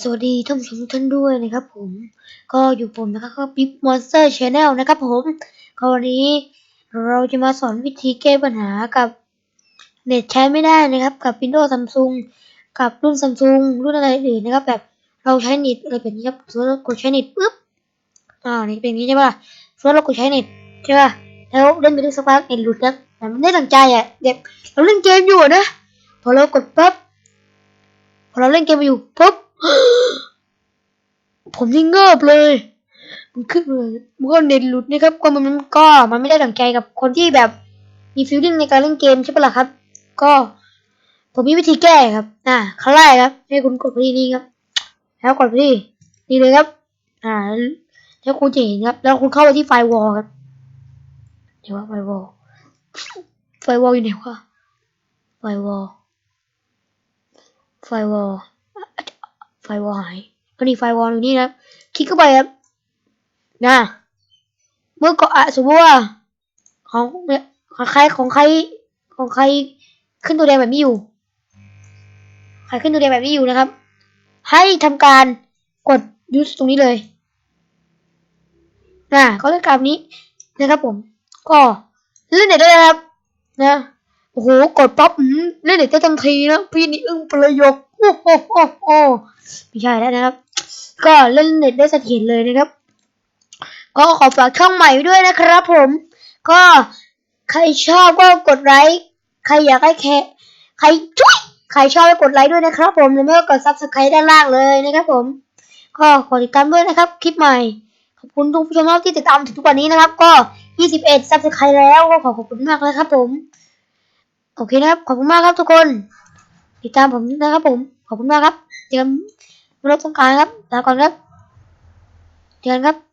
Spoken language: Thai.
สวัสดีท่านผู้ชมทุกท่านด้วยนะครับผมก็อยู่ผมนะครับก็ปิ๊บมอนสเตอร์ชแนลนะครับผมก็วันนี้เราจะมาสอนวิธีแก้ปัญหากับเน็ตใช้ไม่ได้นะครับ กับ Windows Samsung กับรุ่น Samsung รุ่นอะไรอื่นนะครับ แบบเราใช้เน็ตอะไรแบบนี้ครับสมมติเรากดใช้เน็ตปุ๊บอ่านี่เป็นอย่างนี้ใช่ป่ะสมมติเรากดใช้เน็ตใช่ป่ะแล้วเล่นไปได้สักพักเน็ตหลุดครับแต่มันไม่ได้ดังใจอะเด็กเราเล่นเกมอยู่นะพอเรากดปั๊บพอเราเล่นเกมอยู่ปุ๊บ ผมนี่เงิบเลยมันขึ้นเลยมันก็เน็ตหลุดนะครับก็มันมันก็มันไม่ได้ดังใจกับคนที่แบบมีฟีลลิ่งในการเล่นเกมใช่ปะล่ะครับ ก็ ผมมีวิธีแก้ครับอ่าขั้นแรกครับ ให้คุณกดไปที่นี่ครับ แล้วกดไปที่นี่เลยครับ อ่า แล้วคุณจะเห็นครับ แล้วคุณเข้าไปที่ไฟวอลครับเดี๋ยวว่าไฟวอลไฟวอลอยู่ไหนวะไฟวอลไฟวอล ไฟวอลหายก็นี่ไฟวอลอยู่นี่นะครับ คลิกเข้าไปครับนะเมื่อก่อนอะสมมติว่าของเนี่ยของใครของใครของใครขึ้นตัวแดงแบบนี้อยู่ ใครขึ้นตัวแดงแบบนี้อยู่นะครับ ให้ทำการกดยูสตรงนี้เลยนะเขาเล่นการนี้นะครับผม ก็เล่นเน็ตได้ครับ นะโอ้โหกดปั๊บอื้อหือเล่นเน็ตได้ทันทีนะพี่นี่อึ้งประโยค โอ้โหโอ้โหไม่ใช่แล้วนะครับ ก็เล่นเน็ตได้เสถียรเลยนะครับ ก็ขอฝากช่องใหม่ด้วยนะครับผม ก็ใครชอบก็กดไลค์ใครอยากให้แคใครช่วยใครชอบก็กดไลค์ด้วยนะครับ ผมหรือไม่ก็กดซับสไครต์ด้านล่างเลยนะครับผม ก็ขอติดตามด้วยนะครับ คลิปใหม่ขอบคุณทุกผู้ชมที่ติดตามถึงทุกวันนี้นะครับ ก็ 21ซับสไครต์แล้วก็ขอขอบคุณมากเลยครับผม โอเคนะครับ ขอบคุณมากครับทุกคน ติดตามผมนะครับผม ขอบคุณมากครับ เจอกันราต้องการครับลาก่อนครับ เจอกันครับ